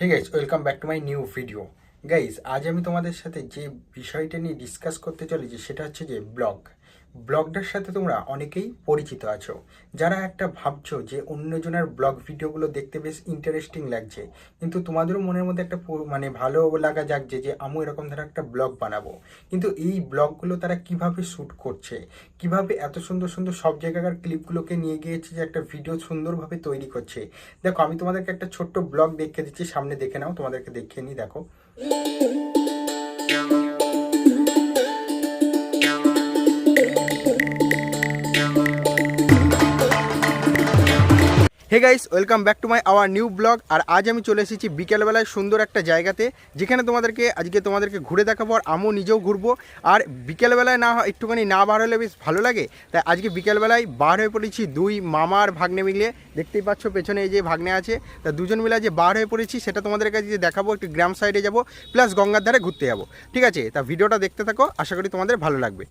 Hey guys welcome back to my new video guys আজ আমি তোমাদের সাথে যে বিষয়টা নিয়ে ডিসকাস করতে চলেছি, সেটা হচ্ছে যে ব্লগ ব্লগটার সাথে তোমরা অনেকেই পরিচিত আছো। যারা একটা ভাবছ যে অন্যজনের ব্লগ ভিডিওগুলো দেখতে বেশ ইন্টারেস্টিং লাগছে, কিন্তু তোমাদেরও মনের মধ্যে একটা মানে ভালো লাগা জাগছে যে আমি এরকম ধর একটা ব্লগ বানাবো। কিন্তু এই ব্লগগুলো তারা কীভাবে শ্যুট করছে? কীভাবে এত সুন্দর সুন্দর সব জায়গাকার ক্লিপগুলোকে নিয়ে গিয়েছে যে একটা ভিডিও সুন্দরভাবে তৈরি করছে? দেখো, আমি তোমাদেরকে একটা ছোট্ট ব্লগ দেখে দিচ্ছি, সামনে দেখে নাও, তোমাদেরকে দেখিয়ে নিই, দেখো। Hey guys welcome back to my our new blog আর আজ আমি চলে এসেছি বিকেলবেলায় সুন্দর একটা জায়গাতে, যেখানে তোমাদেরকে, আজকে তোমাদেরকে ঘুরে দেখাবো আর আমিও নিজেও ঘুরবো। আর বিকেলবেলায় না একটুখানি না বার হলে বেশ ভালো লাগে। তাই আজকে বিকেলবেলায় বার হয়ে পড়েছি দুই মামার ভাগ্নে মিলে। দেখতেই পাচ্ছ পেছনে এই যে ভাগ্নে আছে। তা দুজন মিলে যে বার হয়ে পড়েছি, সেটা তোমাদের কাছে দেখাবো, একটু গ্রাম সাইডে যাব প্লাস গঙ্গার ধারে ঘুরতে যাব। ঠিক আছে? তা ভিডিওটা দেখতে থাকো, আশা করি তোমাদের ভালো লাগবে।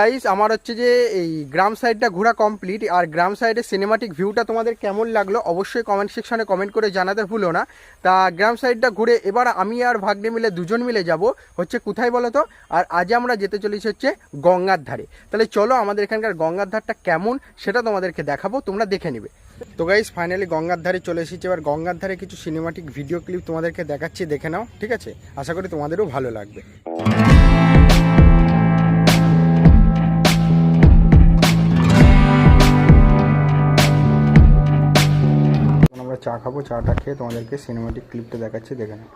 গাইস আমার হচ্ছে যে এই গ্রাম সাইডটা ঘোরা কমপ্লিট আর গ্রাম সাইডের সিনেমাটিক ভিউটা তোমাদের কেমন লাগল অবশ্যই কমেন্ট সেকশনে কমেন্ট করে জানাতে ভুলো না। তা গ্রাম সাইডটা ঘুরে এবার আমি আর ভাগ্নে মিলে দুজন মিলে যাব, হচ্ছে কোথায় বলো তো? আর আজ আমরা যেতে চলেছি হচ্ছে গঙ্গার ধারে। তাহলে চলো আমাদের এখানকার গঙ্গার ধারটা কেমন সেটা তোমাদেরকে দেখাবো, তোমরা দেখে নিবে। তো গাইস ফাইনালি গঙ্গার ধারে চলে এসেছি। এবার গঙ্গার ধারে কিছু সিনেমাটিক ভিডিও ক্লিপ তোমাদেরকে দেখাচ্ছি, দেখে নাও, ঠিক আছে? আশা করি তোমাদেরও ভালো লাগবে। চা খাব চাটা খেয়ে তোমাদেরকে সিনেমাটিক ক্লিপটা দেখাচ্ছি দেখে নাও।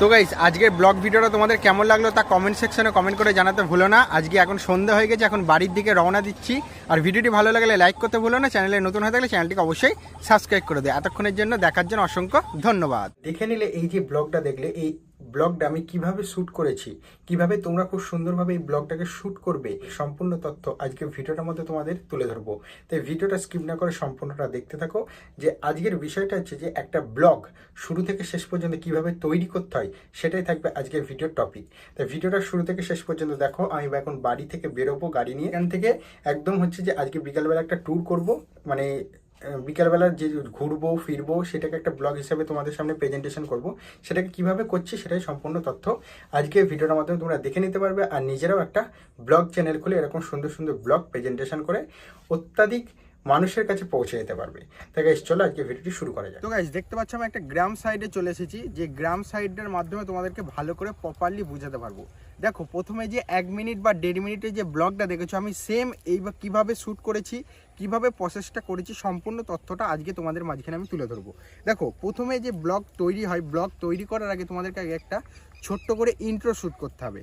তো গাইস আজকের ব্লগ ভিডিওটা তোমাদের কেমন লাগল তা কমেন্ট সেকশনে কমেন্ট করে জানাতে ভুলো না। আজকে এখন সন্ধ্যা হয়ে গেছে এখন বাড়ির দিকে রওনা দিচ্ছি। আর ভিডিওটি ভালো লাগলে লাইক করতে ভুলো না চ্যানেলে নতুন হয়ে থাকলে চ্যানেলটিকে অবশ্যই সাবস্ক্রাইব করে দেয় এতক্ষণের জন্য দেখার জন্য অসংখ্য ধন্যবাদ। দেখে নিলে এই যে ব্লগটা দেখলে এই ব্লগটা আমি কীভাবে শ্যুট করেছি, কীভাবে তোমরা খুব সুন্দরভাবে এই ব্লগটাকে শ্যুট করবে, সম্পূর্ণ তথ্য আজকে ভিডিওটার মধ্যে তোমাদের তুলে ধরবো। তাই ভিডিওটা স্কিপ না করে সম্পূর্ণটা দেখতে থাকো। যে আজকের বিষয়টা হচ্ছে যে একটা ব্লগ শুরু থেকে শেষ পর্যন্ত কীভাবে তৈরি করতে হয়, সেটাই থাকবে আজকের ভিডিওর টপিক। তাই ভিডিওটা শুরু থেকে শেষ পর্যন্ত দেখো, আমি এখন বাড়ি থেকে বেরোবো গাড়ি নিয়ে। এখান থেকে একদম হচ্ছে যে আজকে বিকালবেলা একটা ট্যুর করব মানে আহ, বিকালবেলার যে ঘুরবো ফিরবো সেটাকে একটা ব্লগ হিসাবে তোমাদের সামনে প্রেজেন্টেশন করব। সেটাকে কীভাবে করছি সেটাই সম্পূর্ণ তথ্য আজকে ভিডিওটার মাধ্যমে তোমরা দেখে নিতে পারবে আর নিজেরাও একটা ব্লগ চ্যানেল খুলে এরকম সুন্দর সুন্দর ব্লগ প্রেজেন্টেশন করে অত্যাধিক মানুষের কাছে পৌঁছে যেতে পারবে। তাই গাইস চলো আজকে ভিডিওটি শুরু করা যায় তো গাইস দেখতে পাচ্ছ আমি একটা গ্রাম সাইডে চলে এসেছি। যে গ্রাম সাইডের মাধ্যমে তোমাদেরকে ভালো করে প্রপারলি বুঝাতে পারব। দেখো প্রথমে যে এক মিনিট বা দেড় মিনিটের যে ব্লগটা দেখেছ আমি সেম এই কীভাবে শ্যুট করেছি কীভাবে প্রসেসটা করেছি সম্পূর্ণ তথ্যটা আজকে তোমাদের মাঝখানে আমি তুলে ধরবো। দেখো, প্রথমে যে ব্লগ তৈরি হয়, ব্লগ তৈরি করার আগে তোমাদেরকে একটা ছোট্ট করে ইন্ট্রো শ্যুট করতে হবে।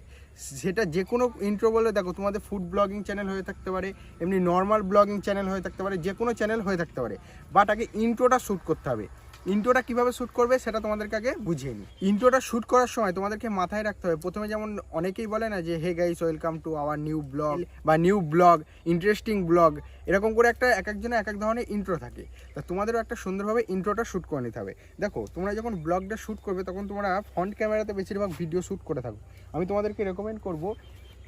সেটা যে কোনো ইন্ট্রো বলে দেখো, তোমাদের ফুড ব্লগিং চ্যানেল হয়ে থাকতে পারে, এমনি নর্মাল ব্লগিং চ্যানেল হয়ে থাকতে পারে, যে কোনো চ্যানেল হয়ে থাকতে পারে। বাট আগে ইন্ট্রোটা শ্যুট করতে হবে। ইন্ট্রোটা কীভাবে শ্যুট করবে সেটা তোমাদেরকে আগে বুঝিয়ে নিই। ইন্ট্রোটা শ্যুট করার সময় তোমাদেরকে মাথায় রাখতে হবে। প্রথমে যেমন অনেকেই বলে না যে hey guys welcome to our new blog বা নিউ ব্লগ ইন্টারেস্টিং ব্লগ এরকম করে একটা এক একজনের এক এক ধরনের ইন্ট্রো থাকে। তা তোমাদেরও একটা সুন্দরভাবে ইন্ট্রোটা শ্যুট করে নিতে হবে। দেখো, তোমরা যখন ব্লগটা শ্যুট করবে, তখন তোমরা ফ্রন্ট ক্যামেরাতে বেশিরভাগ ভিডিও শ্যুট করে থাকো। আমি তোমাদেরকে রেকমেন্ড করব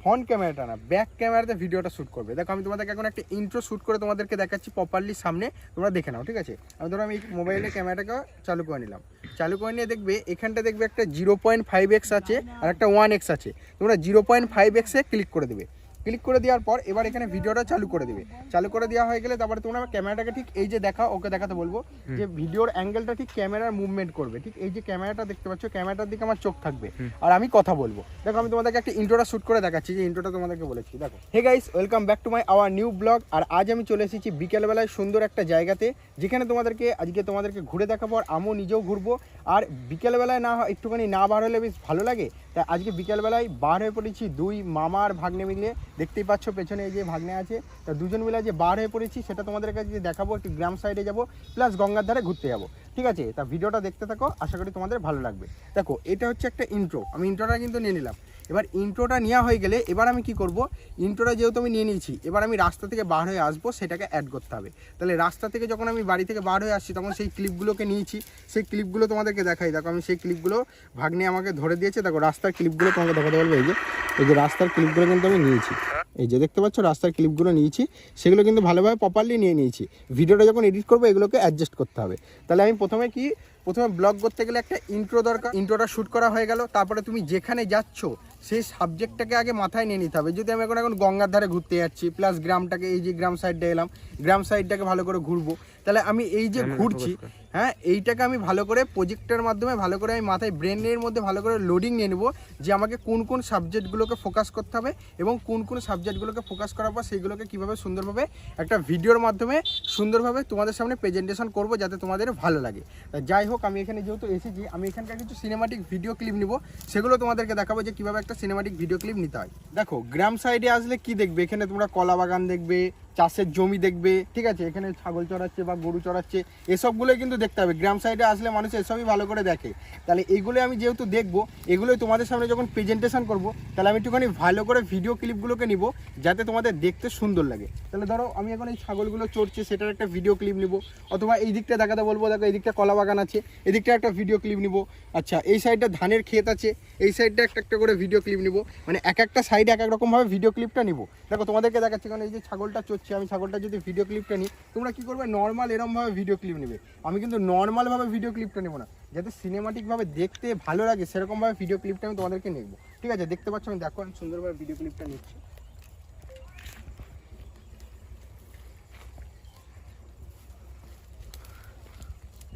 ফ্রন্ট ক্যামেরাটা না ব্যাক ক্যামেরাতে ভিডিওটা শ্যুট করবে। দেখো, আমি তোমাদেরকে এখন একটা ইন্ট্রো শ্যুট করে তোমাদেরকে দেখাচ্ছি প্রপারলি সামনে, তোমরা দেখে নাও, ঠিক আছে? আমি ধরো, আমি মোবাইলে ক্যামেরাটাকে চালু করে নিলাম। চালু করে নিয়ে দেখবে, এখানটা দেখবে একটা জিরো পয়েন্ট ফাইভ এক্স আছে আর একটা ওয়ান এক্স আছে। তোমরা জিরো পয়েন্ট ফাইভ এক্সে ক্লিক করে দেবে। ক্লিক করে দেওয়ার পর এবার এখানে ভিডিওটা চালু করে দেবে। চালু করে দেওয়া হয়ে গেলে তারপরে তোমরা ক্যামেরাটাকে ঠিক এই যে দেখা ওকে দেখাতে বলব যে ভিডিওর অ্যাঙ্গেলটা ঠিক ক্যামেরার মুভমেন্ট করবে। ঠিক এই যে ক্যামেরাটা দেখতে পাচ্ছ ক্যামেরাটার দিকে আমার চোখ থাকবে। আর আমি কথা বলব। দেখো আমি তোমাদেরকে একটা ইন্ট্রোটা শুট করে দেখাচ্ছি যে ইন্ট্রোটা তোমাদেরকে বলেছি। দেখো hey guys welcome back to my our new blog আর আজ আমি চলে এসেছি বিকেলবেলায় সুন্দর একটা জায়গাতে যেখানে তোমাদেরকে আজকে তোমাদেরকে ঘুরে দেখাবো আর আমিও নিজেও ঘুরবো। আর বিকেলবেলায় না হয় একটুখানি না বার হলে বেশ ভালো লাগে। তাই আজকে বিকেলবেলায় বার হয়ে পড়েছি দুই মামার ভাগ্নে মিলে। দেখতেই পাচ্ছ, পেছনে এই যে ভাগ্নে আছে, তা দুজন মিলে যে বার হয়ে পড়েছি, সেটা তোমাদের কাছে দেখাবো, একটু গ্রাম সাইডে যাব প্লাস গঙ্গার ধারে ঘুরতে যাব, ঠিক আছে? তা ভিডিওটা দেখতে থাকো, আশা করি তোমাদের ভালো লাগবে। দেখো, এটা হচ্ছে একটা ইন্ট্রো আমি ইন্ট্রোটা কিন্তু নিয়ে নিলাম। এবার ইন্ট্রোটা নেওয়া হয়ে গেলে এবার আমি কি করব? ইন্ট্রোটা যেহেতু আমি নিয়ে নিয়েছি, এবার আমি রাস্তা থেকে বার হয়ে আসব, সেটাকে অ্যাড করতে হবে। তাহলে রাস্তা থেকে যখন আমি বাড়ি থেকে বার হয়ে আসছি, তখন সেই ক্লিপগুলোকে নিয়েছি। সেই ক্লিপগুলো তোমাদেরকে দেখাই। দেখো, আমি সেই ক্লিপগুলো ভাগ্নে আমাকে ধরে দিয়েছে। দেখো, রাস্তার ক্লিপগুলো তোমাকে দেখাতে পারবে এই যে এই যে রাস্তার ক্লিপগুলো কিন্তু আমি নিয়েছি। এই যে দেখতে পাচ্ছ রাস্তার ক্লিপগুলো নিয়েছি সেগুলো কিন্তু ভালোভাবে প্রপারলি নিয়ে নিয়েছি। ভিডিওটা যখন এডিট করব এগুলোকে অ্যাডজাস্ট করতে হবে। তাহলে আমি প্রথমে কি প্রথমে ব্লগ করতে গেলে একটা ইন্ট্রো দরকার। ইন্ট্রোটা শ্যুট করা হয়ে গেল তারপরে তুমি যেখানে যাচ্ছ সেই সাবজেক্টটাকে আগে মাথায় নিয়ে নিতে হবে। যদি আমি এখন এখন গঙ্গার ধারে ঘুরতে যাচ্ছি প্লাস গ্রামটাকে এই যে গ্রাম সাইডটা এলাম গ্রাম সাইডটাকে ভালো করে ঘুরবো তাহলে আমি এই যে ঘুরছি হ্যাঁ এইটাকে আমি ভালো করে প্রজেক্টের মাধ্যমে, ভালো করে আমি মাথায় ব্রেনের মধ্যে ভালো করে লোডিং নিয়ে নেব যে আমাকে কোন কোন সাবজেক্টগুলোকে ফোকাস করতে হবে এবং কোন কোন সাবজেক্টগুলোকে ফোকাস করার পর সেইগুলোকে কীভাবে সুন্দরভাবে একটা ভিডিওর মাধ্যমে সুন্দরভাবে তোমাদের সামনে প্রেজেন্টেশন করব যাতে তোমাদের ভালো লাগে। যাই হোক, আমি এখানে যেহেতু এসেছি, আমি এখানকার কিছু সিনেমাটিক ভিডিও ক্লিপ নিব, সেগুলো তোমাদেরকে দেখাবো যে কীভাবে একটা সিনেমাটিক ভিডিও ক্লিপ নিতে হয়। দেখো, গ্রাম সাইডে আসলে কি দেখবে? এখানে তোমরা কলা বাগান দেখবে চাষের জমি দেখবে, ঠিক আছে? এখানে ছাগল চড়াচ্ছে বা গরু চড়াচ্ছে, এসবগুলোই কিন্তু দেখতে হবে। গ্রাম সাইডে আসলে মানুষ এসবই ভালো করে দেখে। তাহলে এইগুলো আমি যেহেতু দেখব, এগুলোই তোমাদের সামনে যখন প্রেজেন্টেশন করব, তাহলে আমি একটুখানি ভালো করে ভিডিও ক্লিপগুলোকে নিব, যাতে তোমাদের দেখতে সুন্দর লাগে। তাহলে ধরো, আমি এখন এই ছাগলগুলো চড়ছে, সেটার একটা ভিডিও ক্লিপ নিব, অথবা এই দিকটা দেখাতে বলব, দেখো এই দিকটা কলা বাগান আছে এদিকটা একটা ভিডিও ক্লিপ নিব। আচ্ছা এই সাইডটা ধানের ক্ষেত আছে, এই সাইডটা একটা একটা করে ভিডিও ক্লিপ নিব। মানে এক একটা সাইডে এক এক রকমভাবে ভিডিও ক্লিপটা নিব। দেখো, তোমাদেরকে দেখাচ্ছি, কারণ এই যে ছাগলটা চড়ছে আমি ছাগলটা যদি ভিডিও ক্লিপটা নিই, তোমরা কি করবে? নর্মাল এরমভাবে ভিডিও ক্লিপ নেবে। আমি কিন্তু নর্মালভাবে ভিডিও ক্লিপটা নেব না। যাতে সিনেমাটিকভাবে দেখতে ভালো লাগে, সেরকমভাবে ভিডিও ক্লিপটা আমি তোমাদেরকে নেব। ঠিক আছে? দেখতে পাচ্ছ, আমি দেখো, আমি সুন্দরভাবে ভিডিও ক্লিপটা নিচ্ছি।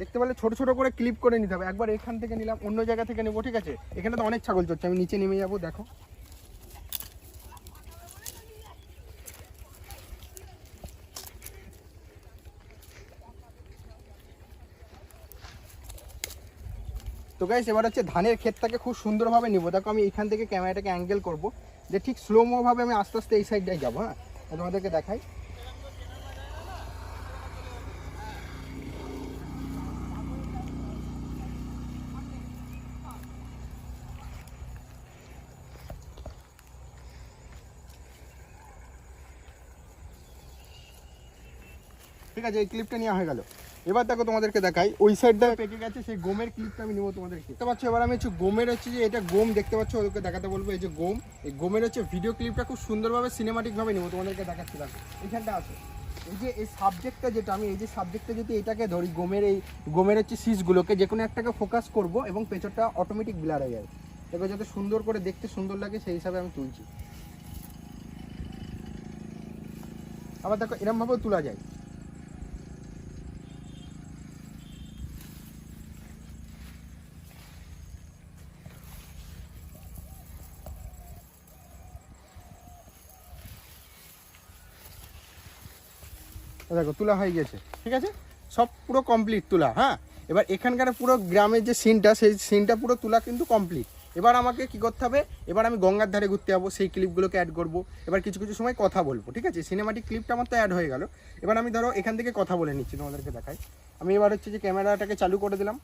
দেখতে পেলে ছোট ছোট করে ক্লিপ করে নিতে হবে। একবার এখান থেকে নিলাম, অন্য জায়গা থেকে নেব, ঠিক আছে? এখানে তো অনেক ছাগল চড়ছে, আমি নিচে নেমে যাব, দেখো। তো গাইস এবার হচ্ছে ধানের ক্ষেতটাকে খুব সুন্দরভাবে নিব। দেখো, আমি এখান থেকে ক্যামেরাটাকে অ্যাঙ্গেল করব। যে ঠিক স্লোমো ভাবে আমি আস্তে আস্তে এই সাইডটাই যাব হ্যাঁ? তোমাদেরকে দেখাই। ঠিক আছে, এই ক্লিপটা নেওয়া হয়ে গেল। এবার দেখো তোমাদেরকে দেখাই, ওই সাইডটা পেকে গেছে, সেই গোমের ক্লিপটা আমি নেব তোমাদেরকে। দেখতে পাচ্ছ, এবার আমি হচ্ছে গোমের হচ্ছে যে এটা গোম, দেখতে পাচ্ছ, ওদেরকে দেখাতে বলব, এই যে গোম। এই গোমের হচ্ছে ভিডিও ক্লিপটা খুব সুন্দরভাবে সিনেমাটিকভাবে নেব, তোমাদেরকে দেখাচ্ছি, দেখো। এইখানটা আছে। এই যে, এই সাবজেক্টটা যেটা, আমি এই যে সাবজেক্টটা যদি এটাকে ধরি, গোমের এই, গোমের হচ্ছে সিসগুলোকে যে কোনো একটাকে ফোকাস করব এবং পেছনটা অটোমেটিক ব্লার হয়ে যাবে। দেখো, যাতে সুন্দর করে দেখতে সুন্দর লাগে, সেই হিসাবে আমি তুলছি। আবার দেখো, এরমভাবেও তোলা যায়। দেখো, তুলা হয়ে গেছে, ঠিক আছে? সব পুরো কমপ্লিট তুলা হ্যাঁ? এবার এখানকার পুরো গ্রামের যে সিনটা সেই সিনটা পুরো তুলা কিন্তু কমপ্লিট এবার আমাকে কি করতে হবে? এবার আমি গঙ্গার ধারে ঘুরতে যাব, সেই ক্লিপগুলোকে অ্যাড করব। এবার কিছু কিছু সময় কথা বলব, ঠিক আছে? সিনেমাটিক ক্লিপটা আমার তো অ্যাড হয়ে গেল। এবার আমি ধরো এখান থেকে কথা বলে নিচ্ছি, তোমাদেরকে দেখাই। আমি এবার হচ্ছে যে ক্যামেরাটাকে চালু করে দিলাম।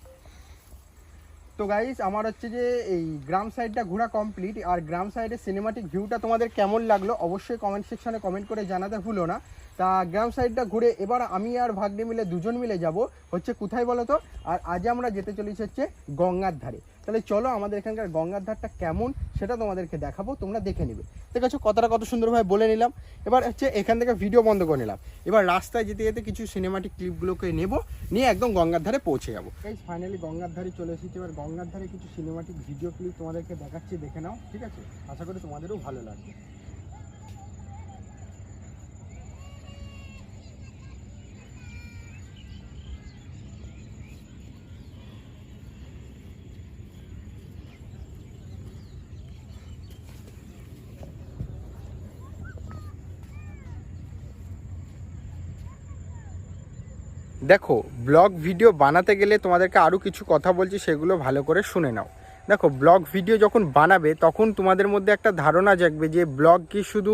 তো গাইজ আমার হচ্ছে যে এই গ্রাম সাইডটা ঘোরা কমপ্লিট আর গ্রাম সাইডের সিনেমাটিক ভিউটা তোমাদের কেমন লাগল অবশ্যই কমেন্ট সেকশানে কমেন্ট করে জানাতে ভুলো না। তা গ্রাম সাইডটা ঘুরে এবার আমি আর ভাগ্নে মিলে দুজন মিলে যাব, হচ্ছে কোথায় বলো তো আর আজ আমরা যেতে চলেছি হচ্ছে গঙ্গার ধারে। তাহলে চলো আমাদের এখানকার গঙ্গার ধারটা কেমন সেটা তোমাদেরকে দেখাবো, তোমরা দেখে নিবে। ঠিক আছে কথাটা কত সুন্দরভাবে বলে নিলাম। এবার হচ্ছে এখান থেকে ভিডিও বন্ধ করে নিলাম। এবার রাস্তায় যেতে যেতে কিছু সিনেমাটিক ক্লিপগুলোকে নেব, নিয়ে একদম গঙ্গার ধারে পৌঁছে যাব। এই ফাইনালি গঙ্গার ধারে চলে এসেছি। এবার গঙ্গার ধারে কিছু সিনেমাটিক ভিডিও ক্লিপ তোমাদেরকে দেখাচ্ছি, দেখে নাও, ঠিক আছে? আশা করি তোমাদেরও ভালো লাগবে। দেখো ব্লগ ভিডিও বানাতে গেলে তোমাদেরকে আরও কিছু কথা বলছি, সেগুলো ভালো করে শুনে নাও। দেখো ব্লগ ভিডিও যখন বানাবে, তখন তোমাদের মধ্যে একটা ধারণা জাগবে যে ব্লগ কি শুধু,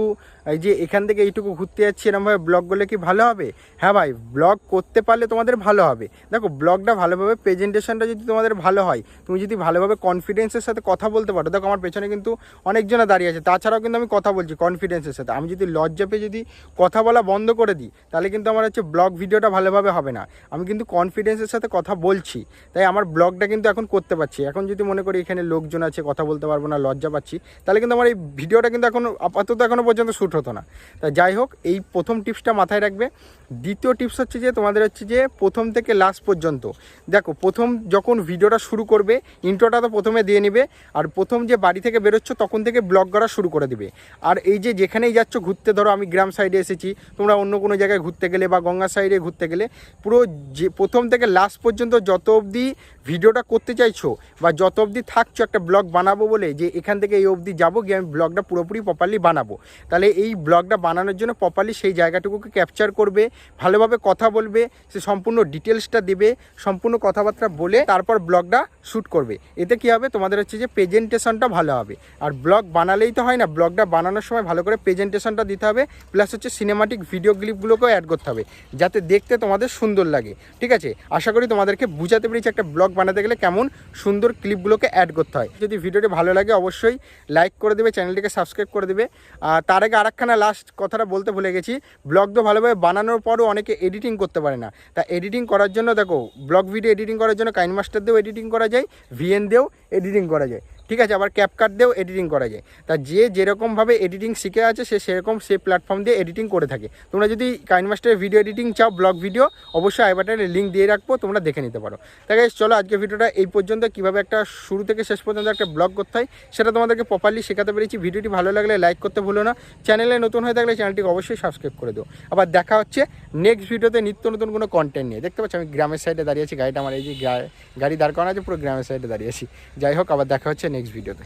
এই যে এখান থেকে এইটুকু ঘুরতে যাচ্ছি, এরমভাবে ব্লগ করলে কি ভালো হবে? হ্যাঁ ভাই ব্লগ করতে পারলে তোমাদের ভালো হবে। দেখো ব্লগটা ভালোভাবে প্রেজেন্টেশনটা যদি তোমাদের ভালো হয়, তুমি যদি ভালোভাবে কনফিডেন্সের সাথে কথা বলতে পারো, দেখো আমার পেছনে কিন্তু অনেকজনে দাঁড়িয়ে আছে, তাছাড়াও কিন্তু আমি কথা বলছি কনফিডেন্সের সাথে। আমি যদি লজ্জা পেয়ে যদি কথা বলা বন্ধ করে দিই, তাহলে কিন্তু আমার হচ্ছে ব্লগ ভিডিওটা ভালোভাবে হবে না। আমি কিন্তু কনফিডেন্সের সাথে কথা বলছি, তাই আমার ব্লগটা কিন্তু এখন করতে পারছি। এখন যদি মনে করি এখানে লোকজন আছে, কথা বলতে পারব না, লজ্জা পাচ্ছি। তাহলে কিন্তু আমার এই ভিডিওটা কিন্তু এখন আপাতত এখনও পর্যন্ত শ্যুট হতো না। তা যাই হোক, এই প্রথম টিপসটা মাথায় রাখবে। দ্বিতীয় টিপস হচ্ছে যে, তোমাদের হচ্ছে যে, প্রথম থেকে লাস্ট পর্যন্ত। দেখো, প্রথম যখন ভিডিওটা শুরু করবে ইন্ট্রোটা তো প্রথমে দিয়ে নিবে, আর প্রথম যে বাড়ি থেকে বেরোচ্ছ, তখন থেকে ব্লগ করা শুরু করে দিবে। আর এই যে যেখানেই যাচ্ছ, ঘুরতে ধরো, আমি গ্রাম সাইডে এসেছি, তোমরা অন্য কোনো জায়গায় ঘুরতে গেলে বা গঙ্গা সাইডে ঘুরতে গেলে, পুরো যে, প্রথম থেকে লাস্ট পর্যন্ত যত অবধি ভিডিওটা করতে চাইছো, বা যত অবধি থাকছো একটা ব্লগ বানাবো বলে যে এখান থেকে এই অবধি যাব, গিয়ে আমি ব্লগটা পুরোপুরি প্রপারলি বানাবো। তাহলে এই ব্লগটা বানানোর জন্য প্রপারলি সেই জায়গাটুকুকে ক্যাপচার করবে, ভালোভাবে কথা বলবে, সে সম্পূর্ণ ডিটেলসটা দেবে, সম্পূর্ণ কথাবার্তা বলে তারপর ব্লগটা শ্যুট করবে। এতে কী হবে? তোমাদের হচ্ছে যে প্রেজেন্টেশনটা ভালো হবে। আর ব্লগ বানালেই তো হয় না, ব্লগটা বানানোর সময় ভালো করে প্রেজেন্টেশনটা দিতে হবে প্লাস হচ্ছে সিনেমাটিক ভিডিও ক্লিপগুলোকেও অ্যাড করতে হবে, যাতে দেখতে তোমাদের সুন্দর লাগে। ঠিক আছে? আশা করি তোমাদেরকে বুঝাতে পেরেছি একটা ব্লগ বানাতে গেলে কেমন সুন্দর ক্লিপগুলোকে অ্যাড করতে হয়। যদি ভিডিওটি ভালো লাগে অবশ্যই লাইক করে দেবে চ্যানেলটিকে সাবস্ক্রাইব করে দেবে। আর তার আগে আরেকখানা লাস্ট কথাটা বলতে ভুলে গেছি ব্লগ তো ভালোভাবে বানানোর পরও অনেকে এডিটিং করতে পারে না। তা এডিটিং করার জন্য দেখো ব্লগ ভিডিও এডিটিং করার জন্য কাইন মাস্টার দিয়েও এডিটিং করা যায় ভিএন দিয়েও এডিটিং করা যায়। ঠিক আছে, আবার ক্যাপকাট দিয়েও এডিটিং করা যায়। তা যে যেরকমভাবে এডিটিং শিখে আছে, সে সেরকম সে প্ল্যাটফর্ম দিয়ে এডিটিং করে থাকে। তোমরা যদি কাইন মাস্টারের ভিডিও এডিটিং চাও ব্লগ ভিডিও অবশ্যই আই বাটনে লিঙ্ক দিয়ে রাখব, তোমরা দেখে নিতে পারো। তাই চলো আজকে ভিডিওটা এই পর্যন্ত। কীভাবে একটা শুরু থেকে শেষ পর্যন্ত একটা ব্লগ করতে হয়, সেটা তোমাদেরকে প্রপারলি শেখাতে পেরেছি। ভিডিওটি ভালো লাগলে লাইক করতে ভুলো না। চ্যানেলে নতুন হয়ে থাকলে চ্যানেলটিকে অবশ্যই সাবস্ক্রাইব করে দিও। আবার দেখা হচ্ছে নেক্সট ভিডিওতে নিত্য নতুন কোনো কন্টেন্ট নিয়ে। দেখতে পাচ্ছি, আমি গ্রামের সাইডে দাঁড়িয়ে আছি। গাড়িটা আমার এই যে গাড়ি দাঁড় করানো আছে, পুরো গ্রামের সাইডে দাঁড়িয়ে আছি। যাই হোক, আবার দেখা হচ্ছে নেক্সট ভিডিওতে।